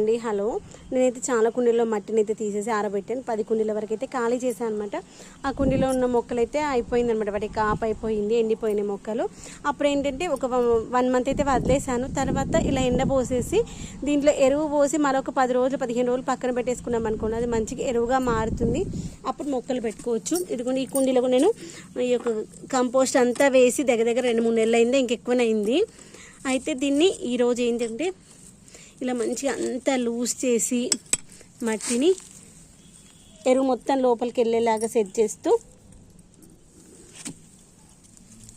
అండి హలో. నేనైతే చాలా కుండీల్లో మట్టిని అయితే తీసేసి ఆరబెట్టాను. పది కుండీల వరకు అయితే ఖాళీ చేశాను అనమాట ఆ కుండీలో ఉన్న మొక్కలు అయితే అయిపోయింది అనమాట వాటి కాపు అయిపోయింది ఎండిపోయిన మొక్కలు. అప్పుడు ఏంటంటే ఒక వన్ మంత్ అయితే వదిలేసాను తర్వాత ఇలా ఎండ పోసేసి దీంట్లో ఎరువు పోసి మరొక పది రోజులు పదిహేను రోజులు పక్కన పెట్టేసుకున్నాం అనుకోండి. అది మంచిగా ఎరువుగా మారుతుంది. అప్పుడు మొక్కలు పెట్టుకోవచ్చు. ఇదిగోండి ఈ కుండీలో నేను ఈ యొక్క కంపోస్ట్ అంతా వేసి దగ్గర దగ్గర రెండు మూడు నెలలు అయింది. ఇంకెక్కువనైంది అయింది. అయితే దీన్ని ఈరోజు ఏంటంటే ఇలా మంచిగా అంతా లూజ్ చేసి మట్టిని ఎరువు మొత్తం లోపలికి వెళ్ళేలాగా సెట్ చేస్తూ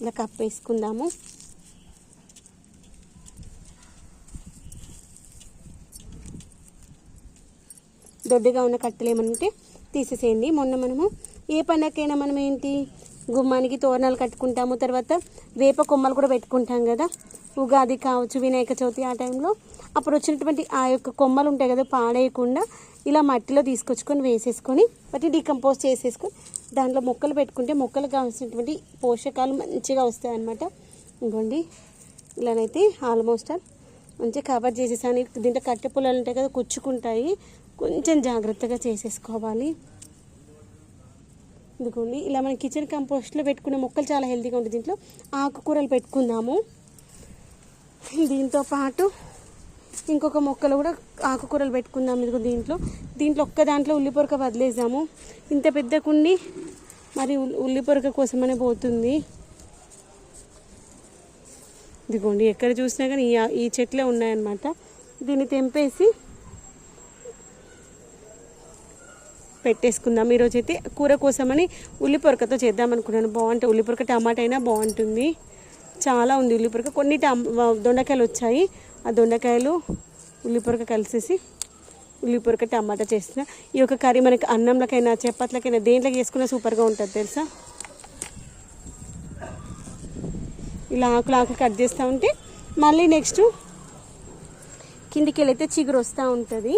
ఇలా కప్పేసుకుందాము దొడ్డుగా ఉన్న కట్టెలు ఏమనంటే తీసేసేయండి. మొన్న మనము ఏ పండగకైనా మనం ఏంటి గుమ్మానికి తోరణాలు కట్టుకుంటాము తర్వాత వేప కొమ్మలు కూడా పెట్టుకుంటాం కదా. ఉగాది కావచ్చు వినాయక చవితి ఆ టైంలో అప్పుడు వచ్చినటువంటి ఆ యొక్క కొమ్మలు ఉంటాయి కదా పాడేయకుండా ఇలా మట్టిలో తీసుకొచ్చుకొని వేసేసుకొని వాటిని డీకంపోజ్ చేసేసుకొని దాంట్లో మొక్కలు పెట్టుకుంటే మొక్కలకు కావాల్సినటువంటి పోషకాలు మంచిగా వస్తాయి ఇంకోండి ఇలానైతే ఆల్మోస్ట్ ఆల్ మంచిగా కవర్ చేసేసాను. దీంట్లో కట్టె పొలాలు ఉంటాయి కదా కుచ్చుకుంటాయి. కొంచెం జాగ్రత్తగా చేసేసుకోవాలి. ఇదిగోండి ఇలా మన కిచెన్ కంపోస్ట్లో పెట్టుకునే మొక్కలు చాలా హెల్తీగా ఉంటుంది దీంట్లో ఆకుకూరలు పెట్టుకుందాము. దీంతో పాటు ఇంకొక మొక్కలు కూడా ఆకుకూరలు పెట్టుకుందాం ఇదిగో దీంట్లో. దీంట్లో ఒక్క దాంట్లో ఉల్లిపొరక వదిలేసాము. ఇంత పెద్ద కుండి మరి ఉల్లిపొరక కోసమనే పోతుంది. ఇదిగోండి ఎక్కడ చూసినా కానీ ఈ ఈ చెట్లే ఉన్నాయన్నమాట. దీన్ని తెంపేసి పెట్టేసుకుందాం. ఈరోజు అయితే కూర కోసమని ఉల్లిపొరకతో చేద్దాం అనుకున్నాను బాగుంటుంది ఉల్లిపొరక టమాటా అయినా బాగుంటుంది. చాలా ఉంది ఉల్లిపొరక. కొన్ని టమ్ దొండకాయలు వచ్చాయి ఆ దొండకాయలు ఉల్లిపొరక కలిసేసి ఉల్లిపొరక టమాటా చేసిన. ఈ యొక్క కర్రీ మనకి అన్నంలకైనా చపాతీలకైనా దేంట్లోకి వేసుకున్నా సూపర్గా ఉంటుంది తెలుసా? ఇలా ఆకులు ఆకులు కట్ చేస్తూ ఉంటే మళ్ళీ నెక్స్ట్ కిందికి వెళ్ళైతే చిగురు వస్తూ ఉంటుంది.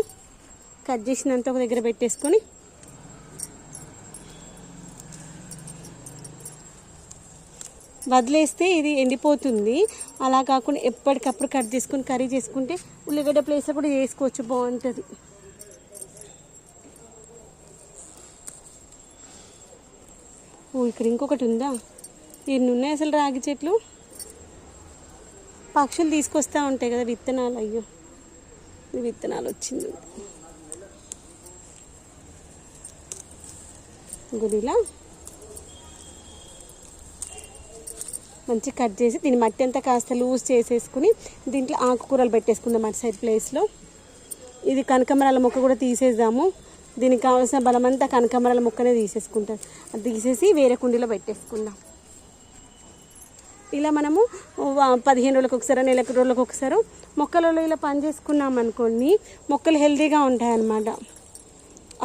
కట్ చేసినంత ఒక దగ్గర పెట్టేసుకొని వదిలేస్తే ఇది ఎండిపోతుంది. అలా కాకుండా ఎప్పటికప్పుడు కట్ చేసుకుని కర్రీ చేసుకుంటే ఉల్లిగడ్డ ప్లేస్లో కూడా చేసుకోవచ్చు బాగుంటుంది. ఓ ఇక్కడ ఇంకొకటి ఉందా? ఎన్ని ఉన్నాయి అసలు రాగి చెట్లు? పక్షులు తీసుకొస్తూ ఉంటాయి కదా విత్తనాలు. అయ్యో విత్తనాలు వచ్చింది. గుడిలా మంచి కట్ చేసి దీని మట్టి అంతా కాస్త లూజ్ చేసేసుకుని దీంట్లో ఆకుకూరలు పెట్టేసుకుందాం అటు సైడ్ ప్లేస్లో. ఇది కనకమరాల మొక్క కూడా తీసేద్దాము. దీనికి కావాల్సిన బలమంతా కనకమరాల మొక్కనే తీసేసుకుంటాం. అది తీసేసి వేరే కుండీలో పెట్టేసుకుందాం. ఇలా మనము పదిహేను రోజులకు ఒకసారి నెలకు రోజులకు ఒకసారి మొక్కలలో ఇలా పని చేసుకున్నాం అనుకోండి మొక్కలు హెల్దీగా ఉంటాయన్నమాట.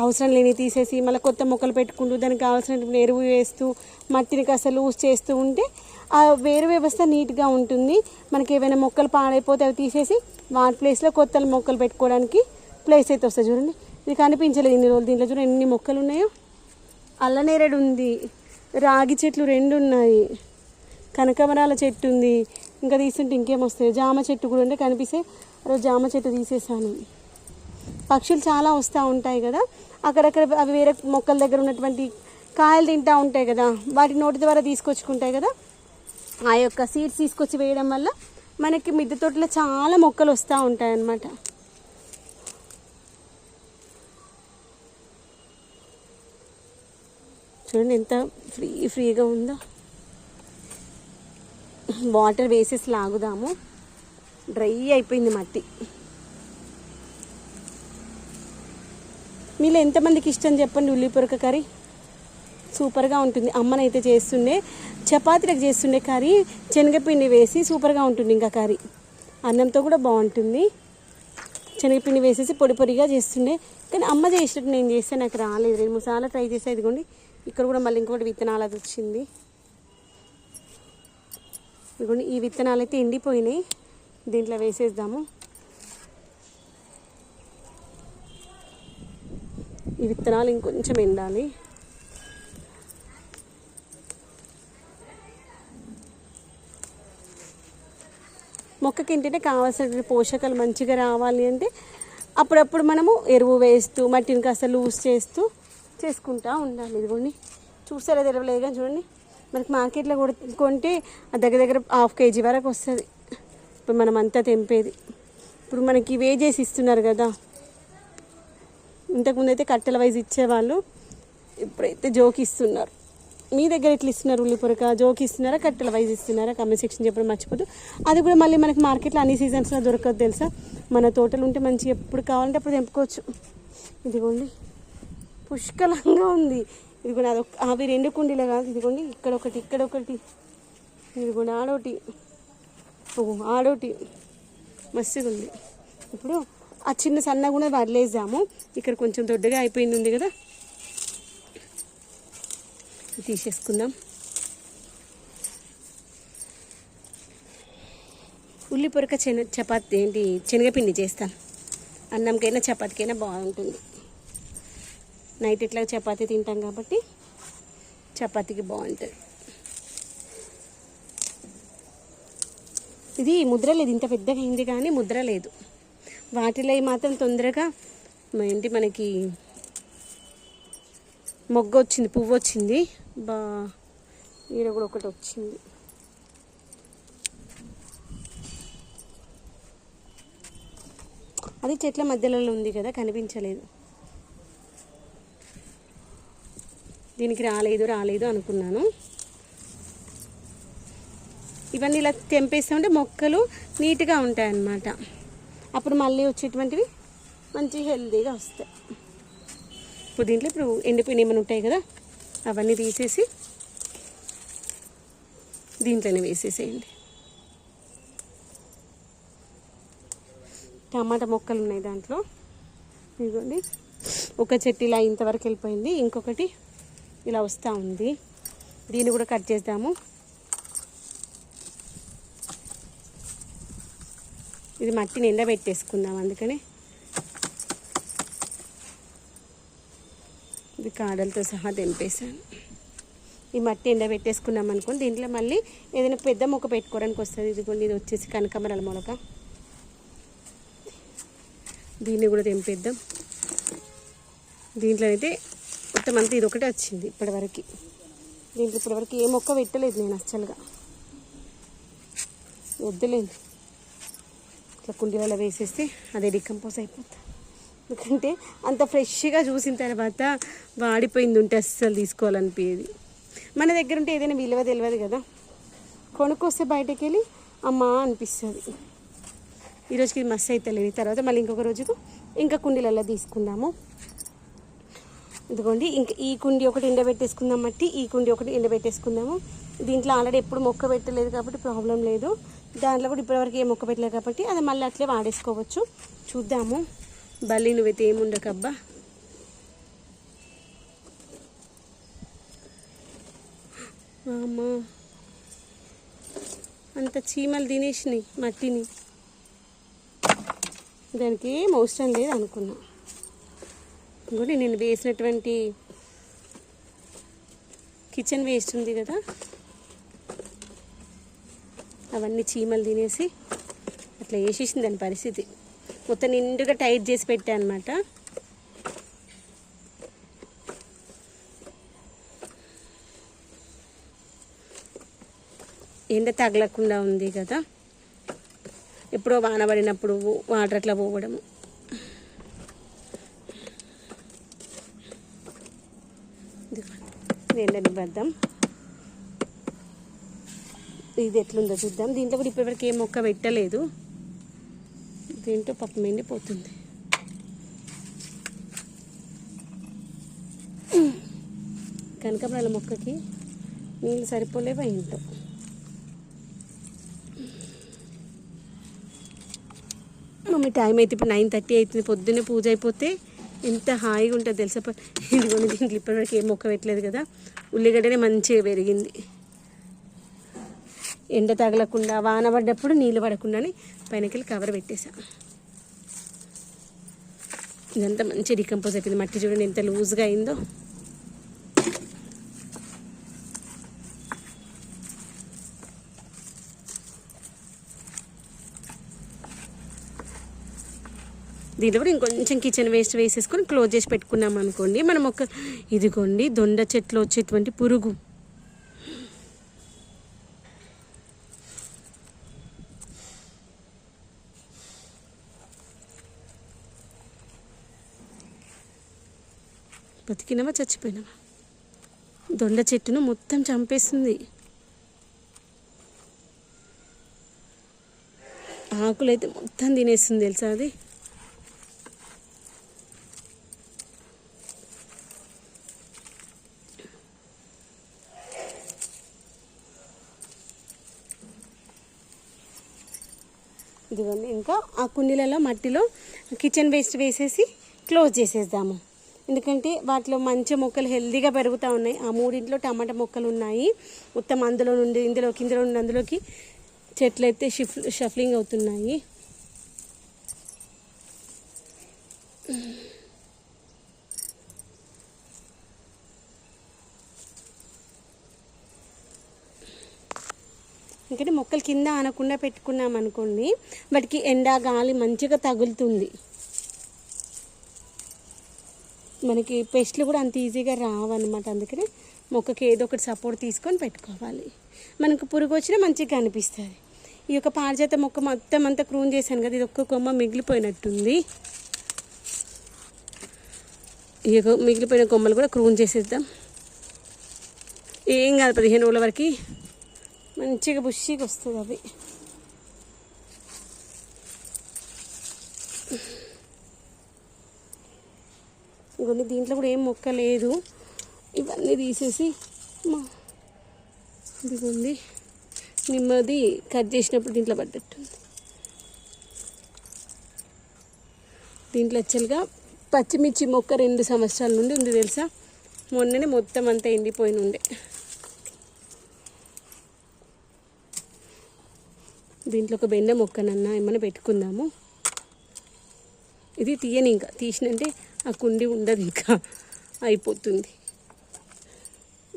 అవసరం లేని తీసేసి మళ్ళీ కొత్త మొక్కలు పెట్టుకుంటూ దానికి కావాల్సినటువంటి ఎరువు వేస్తూ మట్టిని కాస్త లూజ్ చేస్తూ ఉంటే ఆ వేరు వ్యవస్థ నీట్గా ఉంటుంది. మనకి ఏవైనా మొక్కలు పాడైపోతే అవి తీసేసి వాటి ప్లేస్లో కొత్త మొక్కలు పెట్టుకోవడానికి ప్లేస్ అయితే వస్తుంది చూడండి. ఇది కనిపించలేదు ఇన్ని రోజులు. దీంట్లో చూడండి ఎన్ని మొక్కలు ఉన్నాయో. అల్లనేరడు ఉంది. రాగి చెట్లు రెండు ఉన్నాయి. కనకమరాల చెట్టు ఉంది. ఇంకా తీసుంటే ఇంకేమొస్తాయి జామ చెట్టు కూడా ఉంటే కనిపిస్తే ఆ రోజు జామ చెట్టు తీసేసాను. పక్షులు చాలా వస్తూ ఉంటాయి కదా. అక్కడక్కడ అవి వేరే మొక్కల దగ్గర ఉన్నటువంటి కాయలు తింటూ ఉంటాయి కదా. వాటి నోటి ద్వారా తీసుకొచ్చుకుంటాయి కదా. ఆ యొక్క సీడ్స్ తీసుకొచ్చి వేయడం వల్ల మనకి మిద్దె తోటలో చాలా మొక్కలు వస్తూ ఉంటాయి అన్నమాట చూడండి ఎంత ఫ్రీ ఫ్రీగా ఉందో. వాటర్ వేసేసి లాగుదాము. డ్రై అయిపోయింది మట్టి. మీలో ఎంతమందికి ఇష్టం చెప్పండి ఉల్లిపొరక కర్రీ? సూపర్గా ఉంటుంది. అమ్మనైతే చేస్తుండే. చపాతీలకు చేస్తుండే కర్రీ శనగపిండి వేసి సూపర్గా ఉంటుంది ఇంకా కర్రీ. అన్నంతో కూడా బాగుంటుంది. శనగపిండి వేసేసి పొడి పొడిగా చేస్తుండే. కానీ అమ్మ చేసినట్టు నేను చేస్తే నాకు రాలేదు. రెండు మూడు సార్లు ట్రై చేసా ఇదిగోండి ఇక్కడ కూడా మళ్ళీ ఇంకోటి విత్తనాలు అది వచ్చింది. ఇదిగోండి ఈ విత్తనాలు అయితే ఎండిపోయినాయి. దీంట్లో వేసేద్దాము. ఈ విత్తనాలు ఇంకొంచెం ఎండాలి. మొక్కకి ఏంటంటే కావాల్సిన పోషకాలు మంచిగా రావాలి అంటే అప్పుడప్పుడు మనము ఎరువు వేస్తూ మట్టిని కాస్త లూజ్ చేస్తూ చేసుకుంటూ ఉండాలి. ఇదిగోండి. చూసారా తెరవలేదు కానీ చూడండి. మనకి మార్కెట్లో కూడా కొంటే దగ్గర దగ్గర హాఫ్ కేజీ వరకు వస్తుంది. ఇప్పుడు మనం అంతా తెంపేది. ఇప్పుడు మనకి వే చేసి ఇస్తున్నారు కదా. ఇంతకుముందు అయితే కట్టెల వైజ్ ఇచ్చేవాళ్ళు ఇప్పుడైతే జోకిస్తున్నారు. మీ దగ్గర ఎట్లా ఇస్తున్నారు ఉల్లిపొరక? జోకి ఇస్తున్నారా? కట్టెల వైజ్ ఇస్తున్నారా? కమెంట్ సెక్షన్ చెప్పడం మర్చిపోదు అది కూడా మళ్ళీ మనకి మార్కెట్లో అన్ని సీజన్స్లో దొరకదు తెలుసా? మన తోటలు ఉంటే మంచి ఎప్పుడు కావాలంటే అప్పుడు తెంపుకోవచ్చు. ఇదిగోండి. పుష్కలంగా ఉంది. ఇదిగోండి అదొక అవి రెండు కుండీలే కాదు. ఇదిగోండి ఇక్కడ ఒకటి ఇక్కడ ఒకటి. ఇదిగోండి ఆడోటి. ఓ ఆడోటి. మస్తుగా ఉంది. ఇప్పుడు ఆ చిన్న సన్న కూడా వదిలేసాము. ఇక్కడ కొంచెం దొడ్డగా అయిపోయింది ఉంది కదా? తీసేసుకుందాం. ఉల్లి పొరక చెన చపాతి ఏంటి శనగపిండి చేస్తాను అన్నంకైనా చపాతీకైనా బాగుంటుంది. నైట్ ఇట్లా చపాతీ తింటాం కాబట్టి చపాతీకి బాగుంటుంది. ఇది ముద్ర లేదు ఇంత పెద్దగా అయింది కానీ ముద్ర లేదు. వాటిలో మాత్రం తొందరగా ఏంటి మనకి మొగ్గ వచ్చింది పువ్వు వచ్చింది. బా ఈడ కూడా ఒకటి వచ్చింది. అది చెట్ల మధ్యలో ఉంది కదా కనిపించలేదు. దీనికి రాలేదు రాలేదు అనుకున్నాను. ఇవన్నీ ఇలా తెంపేస్తామంటే మొక్కలు నీట్గా ఉంటాయి అన్నమాట అప్పుడు మళ్ళీ వచ్చేటువంటివి మంచి హెల్తీగా వస్తాయి. ఇప్పుడు దీంట్లో ఇప్పుడు ఎండిపోయిన ఏమైనా ఉంటాయి కదా అవన్నీ తీసేసి దీంట్లోనే వేసేసేయండి. టమాటా మొక్కలు ఉన్నాయి దాంట్లో. ఇదిగోండి. ఒక చెట్టు ఇలా ఇంతవరకు వెళ్ళిపోయింది. ఇంకొకటి ఇలా వస్తూ ఉంది. దీన్ని కూడా కట్ చేద్దాము. ఇది మట్టిని ఎండబెట్టేసుకుందాం అందుకని. ఇది కాడలతో సహా తెంపేశాను. ఈ మట్టి ఎండబెట్టేసుకున్నాం అనుకోండి దీంట్లో మళ్ళీ ఏదైనా పెద్ద మొక్క పెట్టుకోవడానికి వస్తుంది. ఇదిగోండి ఇది వచ్చేసి కనకమరాల మొలక. దీన్ని కూడా తెంపేద్దాం. దీంట్లో అయితే మొత్తం అంతా ఇది ఒకటే వచ్చింది ఇప్పటివరకు. దీంట్లో ఇప్పటివరకు ఏ మొక్క పెట్టలేదు నేను అస్సలుగా. వద్దులేదు ఇట్లా కుండీలలో వేసేస్తే అదే డికంపోజ్ అయిపోతుంది. ఎందుకంటే అంత ఫ్రెష్గా చూసిన తర్వాత వాడిపోయింది ఉంటే అస్సలు తీసుకోవాలనిపించేది. మన దగ్గర ఉంటే ఏదైనా విలువ తెలియదు కదా. కొనుక్కొస్తే బయటకు వెళ్ళి అమ్మా అనిపిస్తుంది. ఈరోజుకి ఇది మస్తు అవుతలేదు తర్వాత మళ్ళీ ఇంకొక రోజుకు ఇంకా కుండీలలో తీసుకుందాము. ఇదిగోండి ఇంకా ఈ కుండి ఒకటి ఎండబెట్టేసుకుందాం మట్టి ఈ కుండి ఒకటి ఎండబెట్టేసుకుందాము. దీంట్లో ఆల్రెడీ ఎప్పుడు మొక్క పెట్టలేదు కాబట్టి ప్రాబ్లం లేదు. దాంట్లో కూడా ఇప్పటివరకు ఏ మొక్క పెట్టలేదు కాబట్టి అది మళ్ళీ అట్లే వాడేసుకోవచ్చు. చూద్దాము. బల్లి నువ్వైతే ఏముండకబ్బా. అమ్మా. అంత చీమలు తినేసినాయి మట్టిని. దానికి ఏం అవసరం లేదు అనుకున్నా. ఇంకోటి నేను వేసినటువంటి కిచెన్ వేస్ట్ ఉంది కదా. అవన్నీ చీమలు తినేసి అట్లా వేసేసింది దాని పరిస్థితి. మొత్తం నిండుగా టైట్ చేసి పెట్టా అనమాట ఎండ తగలకుండా ఉంది కదా. ఎప్పుడో వాన పడినప్పుడు వాటర్ అట్లా పోవడము. ఎండనివ్వద్దాం ఇది ఎట్లుందో చూద్దాం. దీంట్లో కూడా ఇప్పటివరకు ఏ మొక్క పెట్టలేదు. దీంట్లో పప్పు మిండిపోతుంది. కనకమరాల మొక్కకి నీళ్ళు సరిపోలేవా ఏంటో మమ్మీ టైం అయితే ఇప్పుడు నైన్ థర్టీ అవుతుంది. పొద్దున్నే పూజ అయిపోతే ఎంత హాయిగా ఉంటుంది తెలుసా? ప- ఇదిగోండి దీంట్లో ఇప్పటివరకు ఏం మొక్క పెట్టలేదు కదా? ఉల్లిగడ్డనే మంచిగా పెరిగింది. ఎండ తగలకుండా వాన పడ్డప్పుడు నీళ్ళు పడకుండానే పైనకెళ్ళి కవర్ పెట్టేసా ఇదంతా మంచి డికంపోజ్ అయిపోయింది. మట్టి చూడండి ఎంత లూజ్గా అయిందో. దీంట్లో కూడా ఇంకొంచెం కిచెన్ వేస్ట్ వేసేసుకొని క్లోజ్ చేసి పెట్టుకున్నాం అనుకోండి మనం ఒక ఇదిగోండి దొండ చెట్లు వచ్చేటువంటి పురుగు. బతికినవా చచ్చిపోయినవా? దొండ చెట్టును మొత్తం చంపేస్తుంది ఆకులైతే మొత్తం తినేస్తుంది తెలుసా అది? ఇదిగోండి ఇంకా ఆ కుండీలలో మట్టిలో కిచెన్ వేస్ట్ వేసేసి క్లోజ్ చేసేద్దాము. ఎందుకంటే వాటిలో మంచి మొక్కలు హెల్దీగా పెరుగుతూ ఉన్నాయి. ఆ మూడింట్లో టమాటా మొక్కలు ఉన్నాయి. మొత్తం అందులో నుండి ఇందులోకి ఇందులో నుండి అందులోకి చెట్లు అయితే షిఫ్ షఫ్లింగ్ అవుతున్నాయి. ఎందుకంటే మొక్కలు కింద ఆనకుండా పెట్టుకున్నాం అనుకోండి వాటికి ఎండా గాలి మంచిగా తగులుతుంది. మనకి పెస్ట్లు కూడా అంత ఈజీగా రావన్నమాట. అందుకని మొక్కకి ఏదో ఒకటి సపోర్ట్ తీసుకొని పెట్టుకోవాలి. మనకు పురుగు వచ్చినా మంచిగా అనిపిస్తుంది ఈ యొక్క పారిజాత మొక్క మొత్తం అంతా క్రూన్ చేశాను కదా ఇది ఒక్క కొమ్మ మిగిలిపోయినట్టుంది. ఈ యొక్క మిగిలిపోయిన కొమ్మలు కూడా క్రూన్ చేసేద్దాం. ఏం కాదు పదిహేను రోజుల వరకు మంచిగా బుషిగా వస్తుంది అవి. ఇవన్నీ దీంట్లో కూడా ఏం మొక్క లేదు. ఇవన్నీ తీసేసి మా ఇదిగోండి నిమ్మది కట్ చేసినప్పుడు దీంట్లో పడ్డట్టుంది. దీంట్లో యాక్చువల్గా పచ్చిమిర్చి మొక్క రెండు సంవత్సరాల నుండి ఉంది తెలుసా? మొన్ననే మొత్తం అంతా ఎండిపోయిన ఉండే. దీంట్లో ఒక బెండ మొక్కనన్నా ఏమైనా పెట్టుకుందాము. ఇది తీయని ఇంకా తీసినంటే ఆ కుండి ఉండదు ఇంకా. అయిపోతుంది.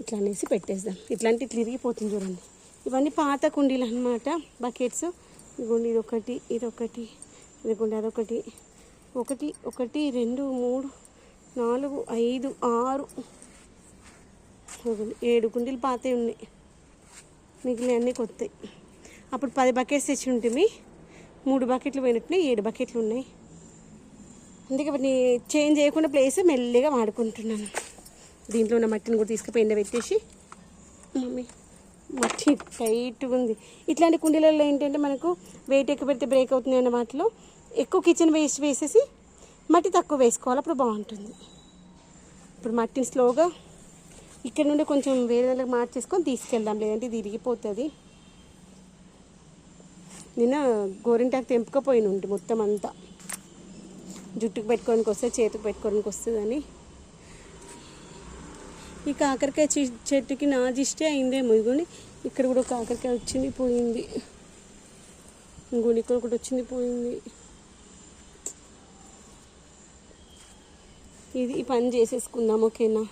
ఇట్లా అనేసి పెట్టేద్దాం. ఇట్లాంటి ఇట్లా ఇరిగిపోతుంది చూడండి. ఇవన్నీ పాత కుండీలు అనమాట బకెట్స్. ఇదిగోండి ఇది ఒకటి ఇది ఒకటి ఇదిగోండి అదొకటి. ఒకటి ఒకటి రెండు మూడు నాలుగు ఐదు ఆరు. ఏడు కుండీలు పాతవి ఉన్నాయి. మిగిలినన్నీ కొత్తాయి. అప్పుడు పది బకెట్స్ తెచ్చి ఉంటుంది మూడు బకెట్లు పోయినట్టున్నాయి ఏడు బకెట్లు ఉన్నాయి. అందుకే నీ చేంజ్ చేయకుండా ప్లేస్ మెల్లిగా వాడుకుంటున్నాను. దీంట్లో ఉన్న మట్టిని కూడా తీసుకుపోయి ఎండబెట్టేసి మమ్మీ మట్టి టైట్గా ఉంది. ఇట్లాంటి కుండీలలో ఏంటంటే మనకు వెయిట్ ఎక్కువ పెడితే బ్రేక్ అవుతుంది అన్న వాటిలో ఎక్కువ కిచెన్ వేస్ట్ వేసేసి మట్టి తక్కువ వేసుకోవాలి అప్పుడు బాగుంటుంది. ఇప్పుడు మట్టిని స్లోగా ఇక్కడ నుండి కొంచెం వేరే దానికి మార్చేసుకొని తీసుకెళ్దాం లేదంటే ఇది ఇరిగిపోతుంది. నిన్న గోరింటాకు తెంపుకపోయిన ఉంటే మొత్తం అంతా. జుట్టుకు పెట్టుకోనికి వస్తే చేతికి పెట్టుకోనికి వస్తుందని. ఈ కాకరకాయ చి- చెట్టుకి నాజిష్టే అయిందేమో ఇదిగోని ఇక్కడ కూడా కాకరకాయ వచ్చింది పోయింది. ఇంకోటి ఇక్కడ ఒకటి వచ్చింది పోయింది. ఇది ఈ పని చేసేసుకుందాం ఓకేనా?